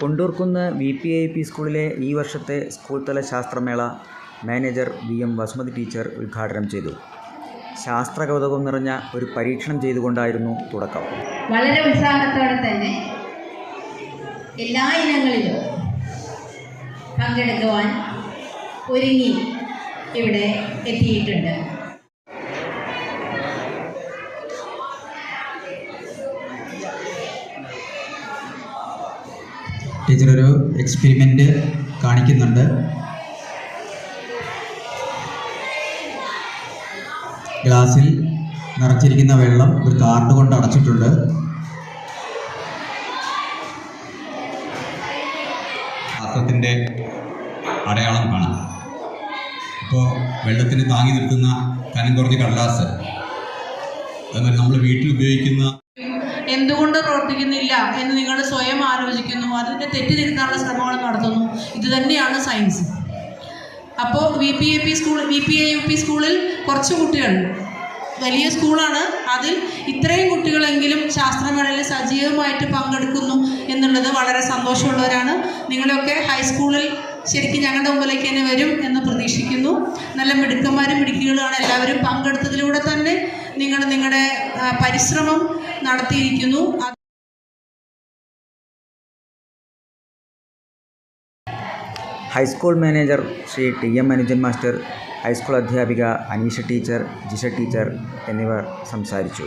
Kondurkunnu V P I P സ്കൂളിലെ ഈ വർഷത്തെ സ്കൂൾ തല ശാസ്ത്രമേള manager V M Vasumathi teacher ഉദ്ഘാടനം ചെയ്തു. ശാസ്ത്ര കൗതുകം നിറഞ്ഞ ഒരു പരീക്ഷണം ചെയ്തുകൊണ്ടായിരുന്നു തുടക്കം. വളരെ ഉത്സാഹത്തോടെ തന്നെ എല്ലാ ഇനങ്ങളിലും പങ്കെടുക്കുവാൻ ഒരുങ്ങി ഇവിടെ എത്തിയിട്ടുണ്ട്. ടീച്ചർ ഒരു എക്സ്പെരിമെന്റ് കാണിക്കുന്നുണ്ട്. ഗ്ലാസിൽ നിറച്ചിരിക്കുന്ന വെള്ളം ഒരു കാർഡ് കൊണ്ട് അടച്ചിട്ടുണ്ട്. ശാസ്ത്രത്തിന്റെ അടയാളം കാണാം. ഇപ്പോൾ വെള്ളത്തിന് താങ്ങി നിർത്തുന്ന കനം കുറഞ്ഞ കടലാസ് അതുപോലെ നമ്മൾ വീട്ടിൽ ഉപയോഗിക്കുന്ന എന്തുകൊണ്ട് പ്രവർത്തിക്കുന്നില്ല എന്ന് നിങ്ങൾ സ്വയം ആലോചിക്കുന്നു. അതിന്റെ തെറ്റിതിരുത്താനുള്ള ശ്രമങ്ങൾ നടത്തുന്നു. ഇത് തന്നെയാണ് സയൻസ് അപ്പോൾ V P A P school V P A U P സ്കൂളിൽ കുറച്ച് കുട്ടികൾ. വലിയ സ്കൂളാണ് അതിൽ ഇത്രയും കുട്ടികളെങ്കിലും ശാസ്ത്രമേളയിൽ സജീവമായിട്ട് പങ്കെടുക്കുന്നു എന്നുള്ളത് വളരെ സന്തോഷമുള്ളവരാണ്. നിങ്ങളൊക്കെ ഹൈസ്കൂളിൽ ശരിക്കും ഞങ്ങളുടെ മുമ്പിലേക്ക് തന്നെ വരും എന്ന് പ്രതീക്ഷിക്കുന്നു. നല്ല മിടുക്കന്മാരും മിടുക്കികളുമാണ് എല്ലാവരും പങ്കെടുത്തതിലൂടെ തന്നെ നിങ്ങൾ നിങ്ങളുടെ പരിശ്രമം നടത്തിയിരിക്കുന്നു. High school manager Shri T M Anujan master high school അധ്യാപിക അനീഷ ടീച്ചർ ജിഷ ടീച്ചർ എന്നിവർ സംസാരിച്ചു.